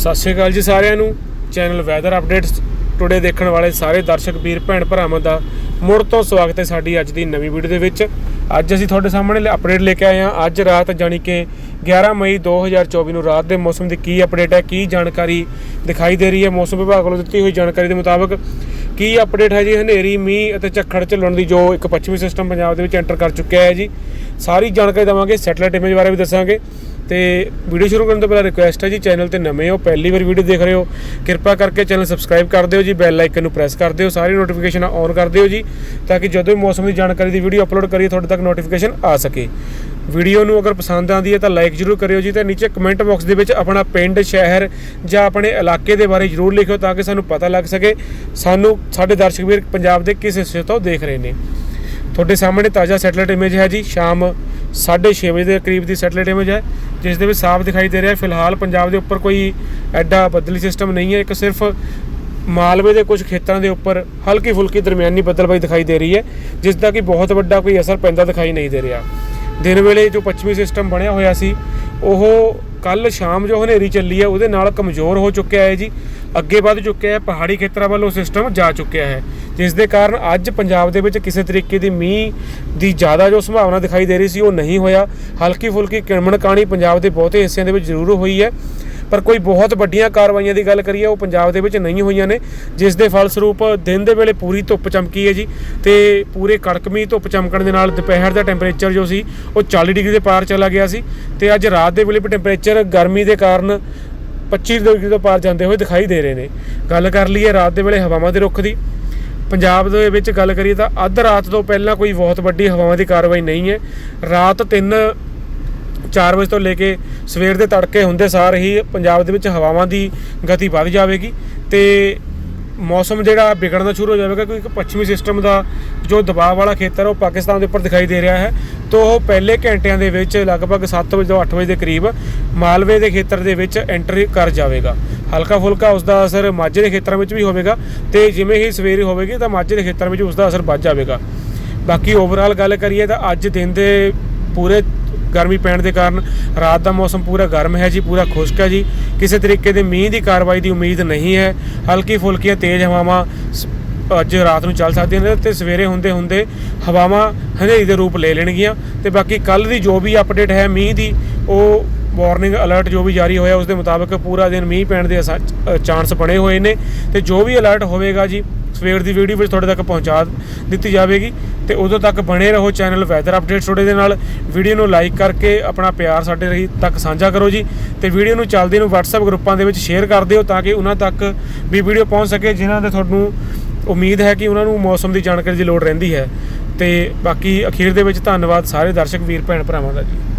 ਸਤਿ ਸ਼੍ਰੀ ਅਕਾਲ ਜੀ ਸਾਰਿਆਂ ਨੂੰ। ਚੈਨਲ ਵੈਦਰ ਅਪਡੇਟਸ ਟੁਡੇ ਦੇਖਣ ਵਾਲੇ ਸਾਰੇ ਦਰਸ਼ਕ, ਵੀਰ, ਭੈਣ ਭਰਾਵਾਂ ਦਾ ਮੁੜ ਤੋਂ ਸਵਾਗਤ ਹੈ ਸਾਡੀ ਅੱਜ ਦੀ ਨਵੀਂ ਵੀਡੀਓ ਦੇ ਵਿੱਚ। ਅੱਜ ਅਸੀਂ ਤੁਹਾਡੇ ਸਾਹਮਣੇ ਅਪਡੇਟ ਲੈ ਕੇ ਆਏ ਹਾਂ। ਅੱਜ ਰਾਤ ਜਾਣੀ ਕਿ 11 ਮਈ 2024 ਨੂੰ ਰਾਤ ਦੇ ਮੌਸਮ ਦੀ ਕੀ ਅਪਡੇਟ ਹੈ, ਕੀ ਜਾਣਕਾਰੀ ਦਿਖਾਈ ਦੇ ਰਹੀ ਹੈ, ਮੌਸਮ ਵਿਭਾਗ ਵੱਲੋਂ ਦਿੱਤੀ ਹੋਈ ਜਾਣਕਾਰੀ ਦੇ ਮੁਤਾਬਕ ਕੀ ਅਪਡੇਟ ਹੈ ਜੀ? ਹਨੇਰੀ, ਮੀਂਹ ਅਤੇ ਝੱਖੜ ਚੱਲਣ ਦੀ ਜੋ ਇੱਕ ਪੱਛਮੀ ਸਿਸਟਮ ਪੰਜਾਬ ਦੇ ਵਿੱਚ ਐਂਟਰ ਕਰ ਚੁੱਕਿਆ ਹੈ ਜੀ। ਸਾਰੀ ਜਾਣਕਾਰੀ ਦੇਵਾਂਗੇ ਸੈਟਲਾਈਟ ਇਮੇਜ ਬਾਰੇ ਵੀ ਦੱਸਾਂਗੇ। ਤੇ ਵੀਡੀਓ ਸ਼ੁਰੂ ਕਰਨ ਤੋਂ ਪਹਿਲਾਂ ਰਿਕੁਐਸਟ ਹੈ ਜੀ ਚੈਨਲ ਤੇ ਨਵੇਂ ਹੋ, ਪਹਿਲੀ ਵਾਰ ਵੀਡੀਓ ਦੇਖ ਰਹੇ ਹੋ, ਕਿਰਪਾ ਕਰਕੇ ਚੈਨਲ ਸਬਸਕ੍ਰਾਈਬ ਕਰ ਦਿਓ ਜੀ ਬੈਲ ਆਈਕਨ ਨੂੰ ਪ੍ਰੈਸ ਕਰ ਦਿਓ, ਸਾਰੀ ਨੋਟੀਫਿਕੇਸ਼ਨ ਔਨ ਕਰ ਦਿਓ ਜੀ, ਤਾਂ ਕਿ ਜਦੋਂ ਵੀ ਮੌਸਮ ਦੀ ਜਾਣਕਾਰੀ ਦੀ ਵੀਡੀਓ ਅਪਲੋਡ ਕਰੀਏ, ਤੁਹਾਡੇ ਤੱਕ ਨੋਟੀਫਿਕੇਸ਼ਨ ਆ ਸਕੇ। ਵੀਡੀਓ ਨੂੰ ਅਗਰ ਪਸੰਦ ਆਉਂਦੀ ਹੈ ਤਾਂ ਲਾਈਕ ਜ਼ਰੂਰ ਕਰਿਓ ਜੀ, ਤੇ ਨੀਚੇ ਕਮੈਂਟ ਬਾਕਸ ਦੇ ਵਿੱਚ ਆਪਣਾ ਪਿੰਡ, ਸ਼ਹਿਰ ਜਾਂ ਆਪਣੇ ਇਲਾਕੇ ਦੇ ਬਾਰੇ ਜ਼ਰੂਰ ਲਿਖਿਓ ਤਾਂ ਕਿ ਸਾਨੂੰ ਪਤਾ ਲੱਗ ਸਕੇ, ਸਾਨੂੰ, ਸਾਡੇ ਦਰਸ਼ਕ ਵੀਰ ਪੰਜਾਬ ਦੇ ਕਿਸ ਹਿੱਸੇ ਤੋਂ ਦੇਖ ਰਹੇ ਨੇ। ਤੁਹਾਡੇ ਸਾਹਮਣੇ ਤਾਜ਼ਾ ਸੈਟਲਾਈਟ ਇਮੇਜ ਹੈ ਜੀ, ਸ਼ਾਮ 6:30 ਵਜੇ ਦੇ ਕਰੀਬ ਦੀ ਸੈਟਲਾਈਟ ਇਮੇਜ ਹੈ। ਜਿਸ ਦੇ ਵਿੱਚ ਸਾਫ਼ ਦਿਖਾਈ ਦੇ ਰਿਹਾ ਫਿਲਹਾਲ ਪੰਜਾਬ ਦੇ ਉੱਪਰ ਕੋਈ ਐਡਾ ਬੱਦਲੀ ਸਿਸਟਮ ਨਹੀਂ ਹੈ। ਇੱਕ ਸਿਰਫ ਮਾਲਵੇ ਦੇ ਕੁਝ ਖੇਤਰਾਂ ਦੇ ਉੱਪਰ ਹਲਕੀ ਫੁਲਕੀ ਦਰਮਿਆਨੀ ਬੱਦਲਬਾਈ ਦਿਖਾਈ ਦੇ ਰਹੀ ਹੈ, ਜਿਸ ਦਾ ਕਿ ਬਹੁਤ ਵੱਡਾ ਕੋਈ ਅਸਰ ਪੈਂਦਾ ਦਿਖਾਈ ਨਹੀਂ ਦੇ ਰਿਹਾ। ਦਿਨ ਵੇਲੇ ਜੋ ਪੱਛਮੀ ਸਿਸਟਮ ਬਣਿਆ ਹੋਇਆ ਸੀ, ਉਹ ਕੱਲ ਸ਼ਾਮ ਜੋ ਹਨੇਰੀ ਚੱਲੀ ਹੈ, ਉਹਦੇ ਨਾਲ ਕਮਜ਼ੋਰ ਹੋ ਚੁੱਕਿਆ ਹੈ ਜੀ। ਅੱਗੇ ਵੱਧ ਚੁੱਕਿਆ ਹੈ, ਪਹਾੜੀ ਖੇਤਰਾਂ ਵੱਲ ਉਹ ਸਿਸਟਮ ਜਾ ਚੁੱਕਿਆ ਹੈ। ਜਿਸ ਦੇ ਕਾਰਨ ਅੱਜ ਪੰਜਾਬ ਦੇ ਵਿੱਚ ਕਿਸੇ ਤਰੀਕੇ ਦੀ ਮੀਂਹ ਦੀ ਜ਼ਿਆਦਾ ਜੋ ਸੰਭਾਵਨਾ ਦਿਖਾਈ ਦੇ ਰਹੀ ਸੀ, ਉਹ ਨਹੀਂ ਹੋਇਆ। ਹਲਕੀ ਫੁਲਕੀ ਕਿਣਮਣ ਕਾਣੀ ਪੰਜਾਬ ਦੇ ਬਹੁਤੇ ਹਿੱਸਿਆਂ ਦੇ ਵਿੱਚ ਜ਼ਰੂਰ ਹੋਈ ਹੈ। ਪਰ ਕੋਈ ਬਹੁਤ ਵੱਡੀਆਂ ਕਾਰਵਾਈਆਂ ਦੀ ਗੱਲ ਕਰੀਏ, ਉਹ ਪੰਜਾਬ ਦੇ ਵਿੱਚ ਨਹੀਂ ਹੋਈਆਂ ਨੇ, ਜਿਸ ਦੇ ਫਲਸਰੂਪ ਦਿਨ ਦੇ ਵੇਲੇ ਪੂਰੀ ਧੁੱਪ ਚਮਕੀ ਹੈ ਜੀ, ਤੇ ਪੂਰੇ ਕੜਕਮੀ ਧੁੱਪ ਚਮਕਣ ਦੇ ਨਾਲ ਦੁਪਹਿਰ ਦਾ ਟੈਂਪਰੇਚਰ ਜੋ ਸੀ, ਉਹ 40 ਡਿਗਰੀ ਦੇ ਪਾਰ ਚਲਾ ਗਿਆ ਸੀ, ਤੇ ਅੱਜ ਰਾਤ ਦੇ ਵੇਲੇ ਵੀ ਟੈਂਪਰੇਚਰ ਗਰਮੀ ਦੇ ਕਾਰਨ 25 ਡਿਗਰੀ ਤੋਂ ਪਾਰ ਜਾਂਦੇ ਹੋਏ ਦਿਖਾਈ ਦੇ ਰਹੇ ਨੇ। ਗੱਲ ਕਰ ਲਈਏ ਰਾਤ ਦੇ ਵੇਲੇ ਹਵਾਵਾਂ ਦੇ ਰੁੱਖ ਦੀ, ਪੰਜਾਬ ਦੇ ਵਿੱਚ ਗੱਲ ਕਰੀਏ ਤਾਂ ਅੱਧ ਰਾਤ ਤੋਂ ਪਹਿਲਾਂ ਕੋਈ ਬਹੁਤ ਵੱਡੀ ਹਵਾਵਾਂ ਦੀ ਕਾਰਵਾਈ ਨਹੀਂ ਹੈ। ਰਾਤ 3 4 ਵਜੇ ਤੋਂ ਲੈ ਕੇ ਸਵੇਰ ਦੇ ਤੜਕੇ ਹੁੰਦੇ ਸਾਰ ਹੀ ਪੰਜਾਬ ਦੇ ਵਿੱਚ ਹਵਾਵਾਂ ਦੀ ਗਤੀ ਵੱਧ ਜਾਵੇਗੀ ਤੇ ਮੌਸਮ ਜਿਹੜਾ ਵਿਗੜਨਾ ਸ਼ੁਰੂ ਹੋ ਜਾਵੇਗਾ ਕਿਉਂਕਿ ਪੱਛਮੀ ਸਿਸਟਮ ਦਾ ਜੋ ਦਬਾਅ ਵਾਲਾ ਖੇਤਰ ਉਹ ਪਾਕਿਸਤਾਨ ਦੇ ਉੱਪਰ ਦਿਖਾਈ ਦੇ ਰਿਹਾ ਹੈ। ਤੋਂ ਉਹ ਪਹਿਲੇ ਘੰਟਿਆਂ ਦੇ ਵਿੱਚ ਲਗਭਗ 7 ਵਜੇ ਤੋਂ 8 ਵਜੇ ਦੇ ਕਰੀਬ ਮਾਲਵੇ ਦੇ ਖੇਤਰ ਦੇ ਵਿੱਚ ਐਂਟਰ ਕਰ ਜਾਵੇਗਾ। ਹਲਕਾ ਫੁਲਕਾ ਉਸ ਦਾ ਅਸਰ ਮਾਝੇ ਦੇ ਖੇਤਰਾਂ ਵਿੱਚ ਵੀ ਹੋਵੇਗਾ ਤੇ ਜਿਵੇਂ ਹੀ ਸਵੇਰੇ ਹੋਵੇਗੀ ਤਾਂ ਮਾਝੇ ਦੇ ਖੇਤਰਾਂ ਵਿੱਚ ਉਸ ਦਾ ਅਸਰ ਵੱਧ ਜਾਵੇਗਾ। ਬਾਕੀ ਓਵਰਆਲ ਗੱਲ ਕਰੀਏ ਤਾਂ ਅੱਜ ਦਿਨ ਦੇ ਪੂਰੇ ਗਰਮੀ ਪੈਣ ਦੇ ਕਾਰਨ ਰਾਤ ਦਾ ਮੌਸਮ ਪੂਰਾ ਗਰਮ ਹੈ ਜੀ, ਪੂਰਾ ਖੁਸ਼ਕ ਹੈ ਜੀ। ਕਿਸੇ ਤਰੀਕੇ ਦੇ ਮੀਂਹ ਦੀ ਕਾਰਵਾਈ ਦੀ ਉਮੀਦ ਨਹੀਂ ਹੈ। ਹਲਕੀ ਫੁਲਕੀਆਂ ਤੇਜ਼ ਹਵਾਵਾਂ ਸ- ਅੱਜ ਰਾਤ ਨੂੰ ਚੱਲ ਸਕਦੀਆਂ ਨੇ ਤੇ ਸਵੇਰੇ ਹੁੰਦੇ ਹੁੰਦੇ ਹਵਾਵਾਂ ਹਨੇਰੀ ਦੇ ਰੂਪ ਲੈ ਲੈਣਗੀਆਂ। ਤੇ ਬਾਕੀ ਕੱਲ ਦੀ ਜੋ ਵੀ ਅਪਡੇਟ ਹੈ ਮੀਂਹ ਦੀ, ਉਹ ਵਾਰਨਿੰਗ ਅਲਰਟ ਜੋ ਵੀ ਜਾਰੀ ਹੋਇਆ, ਉਸ ਦੇ ਮੁਤਾਬਕ ਪੂਰਾ ਦਿਨ ਮੀਂਹ ਪੈਣ ਦੇ ਚਾਂਸ ਬਣੇ ਹੋਏ ਨੇ। ਤੇ ਜੋ ਵੀ ਅਲਰਟ ਹੋਵੇਗਾ ਜੀ ਸਵੇਰ ਦੀ ਵੀਡੀਓ ਵਿੱਚ ਤੁਹਾਡੇ ਤੱਕ ਪਹੁੰਚਾ ਦਿੱਤੀ ਜਾਵੇਗੀ ਤੇ ਉਦੋਂ ਤੱਕ ਬਣੇ ਰਹੋ ਚੈਨਲ ਵੈਦਰ ਅਪਡੇਟਸ ਤੁਹਾਡੇ ਦੇ ਨਾਲ। ਵੀਡੀਓ ਨੂੰ ਲਾਈਕ ਕਰਕੇ ਆਪਣਾ ਪਿਆਰ ਸਾਡੇ ਰਹੀ ਤੱਕ ਸਾਂਝਾ ਕਰੋ ਜੀ ਤੇ ਵੀਡੀਓ ਨੂੰ ਚੱਲਦੇ ਨੂੰ WhatsApp ਗਰੁੱਪਾਂ ਦੇ ਵਿੱਚ ਸ਼ੇਅਰ ਕਰ ਦਿਓ ਤਾਂ ਕਿ ਉਹਨਾਂ ਤੱਕ ਵੀ ਵੀਡੀਓ ਪਹੁੰਚ ਸਕੇ, ਜਿਨ੍ਹਾਂ ਦੇ ਤੁਹਾਨੂੰ ਉਮੀਦ ਹੈ ਕਿ ਉਹਨਾਂ ਨੂੰ ਮੌਸਮ ਦੀ ਜਾਣਕਾਰੀ ਦੀ ਲੋੜ ਰਹਿੰਦੀ ਹੈ। ਤੇ ਬਾਕੀ ਅਖੀਰ ਦੇ ਵਿੱਚ ਧੰਨਵਾਦ ਸਾਰੇ ਦਰਸ਼ਕ ਵੀਰ ਭੈਣ ਭਰਾਵਾਂ ਦਾ ਜੀ।